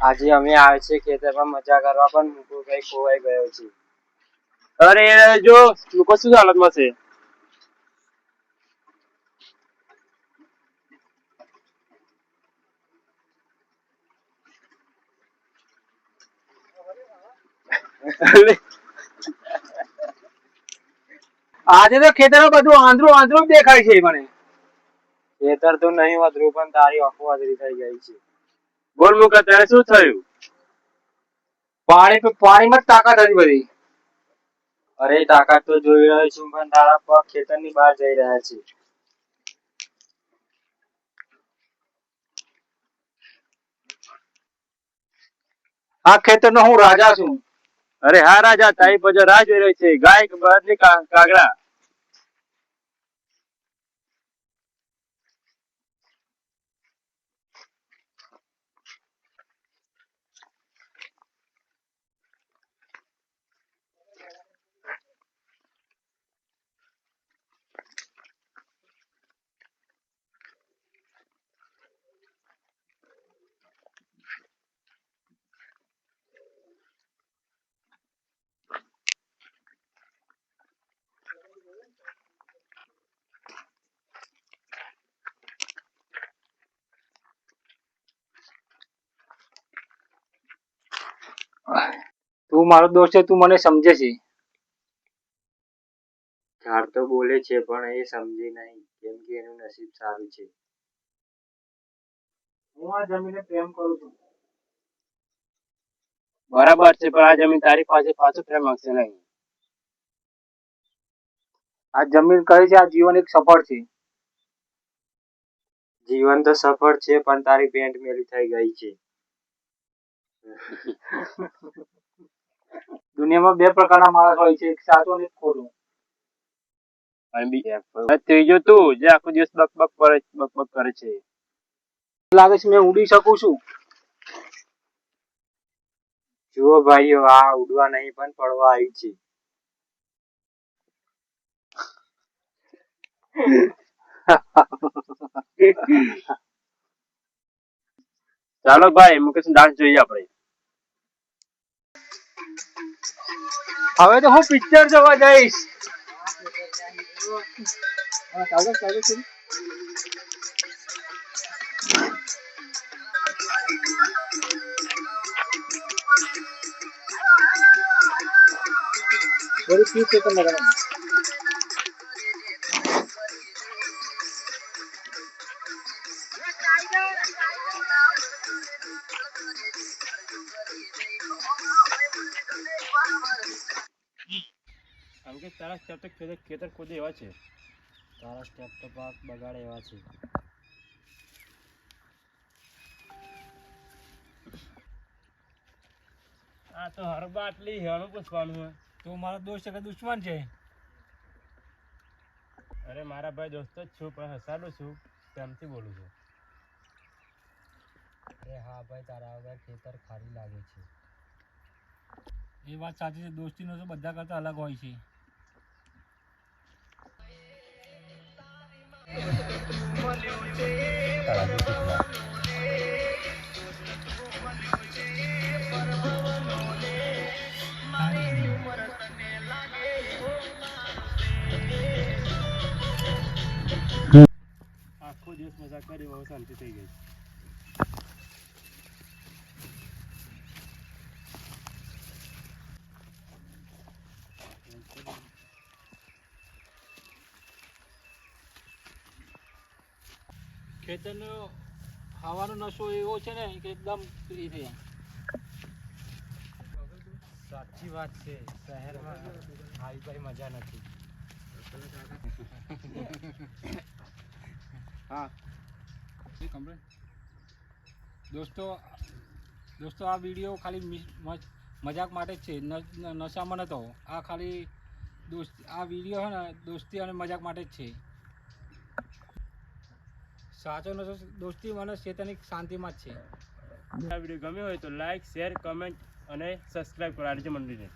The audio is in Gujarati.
આજે અમે આવે છે ખેતરમાં મજા કરવા પણ મુકુભાઈ ખોવાઈ ગયો છે. અરે જો લોકો શું હાલતમાં છે? આજે તો ખેતર બધું આંધળું આંધળું દેખાય છે મને. ખેતર તો નહીં વધરું પણ તારી આંખો વધરી થઈ ગઈ છે. બોલ મુકા શું થયું? પાણી પાણીમાં જ તાકાત હતી બધી. અરે તાકાત તો જોઈ રહ્યો છું પણ તારા પગ ખેતરની બહાર જઈ રહ્યા છે. આ ખેતરનો હું રાજા છું. અરે હા રાજા તારી પછી રાહ જોઈ રહી છે. ગાય કા- કાગડા? તું મારો દોસ્ત છે તું મને સમજે છે. ઝાડ તો બોલે છે પણ એ સમજી નહીં. કેમ કે એનું નસીબ સારું છે. હું આ જમીને પ્રેમ કરું છું. બરાબર છે પણ આ જમીન તારી પાસે પાછું પ્રેમ હશે નહીં. આ જમીન કહે છે આ જીવન એક સફળ છે. જીવન તો સફળ છે પણ તારી પેન્ટ મેલી થઈ ગઈ છે. દુનિયામાં બે પ્રકારના માણસ હોય છે એક સાચો અને એક ખોટો. ત્રીજો તું જે આખો દિવસ બક બક કરે બક બક કરે છે. લાગે છે મેં ઉડી શકું છું. જુઓ ભાઈઓ આ ઉડવા નહીં પણ પડવા આવી છે. ચાલો ભાઈ મુકેશ ડાન્સ જોઈએ આપણે. હવે તો હું પિક્ચર જોવા જઈશ હા, ચાલો, ચાલો, ચાલો. બધી તારા સ્ટેપ તો ખેતર ખેતર ખોદે એવા છે. તારા સ્ટેપ તો પાક બગાડે એવા છે. આ તો હરબા આટલી હેણું પૂછવાનું હોય. તો મારો દોસ્ત કે દુશ્મન છે? અરે મારા ભાઈ દોસ્ત જ છું, પણ હસાડું છું. તેમથી બોલું છું. અરે હા ભાઈ, તારા વગર ખેતર ખાલી લાગે છે. એ વાત સાચી છે. દોસ્તીનો તો બધા કરતા અલગ હોય છે. આખો દિવસ મજા કરી બહુ શાંતિ થઈ ગઈ. ખેતરનો ખાવાનો નશો એવો છે ને કે એકદમ ફ્રી થઈ સાચી વાત છે. શહેરમાં કઈ મજા નથી. હા. દોસ્તો દોસ્તો, આ વીડિયો ખાલી મજાક માટે જ છે. નશામાં નહોતો આ ખાલી દોસ્ત, આ વીડિયો છે ને દોસ્તી અને મજાક માટે જ છે. સાચો નશો દોસ્તી મને ચેતનિક શાંતિમાં જ છે. આ વીડિયો ગમ્યો હોય તો લાઈક શેર કમેન્ટ અને સબસ્ક્રાઈબ કરો આરજે મંડળીને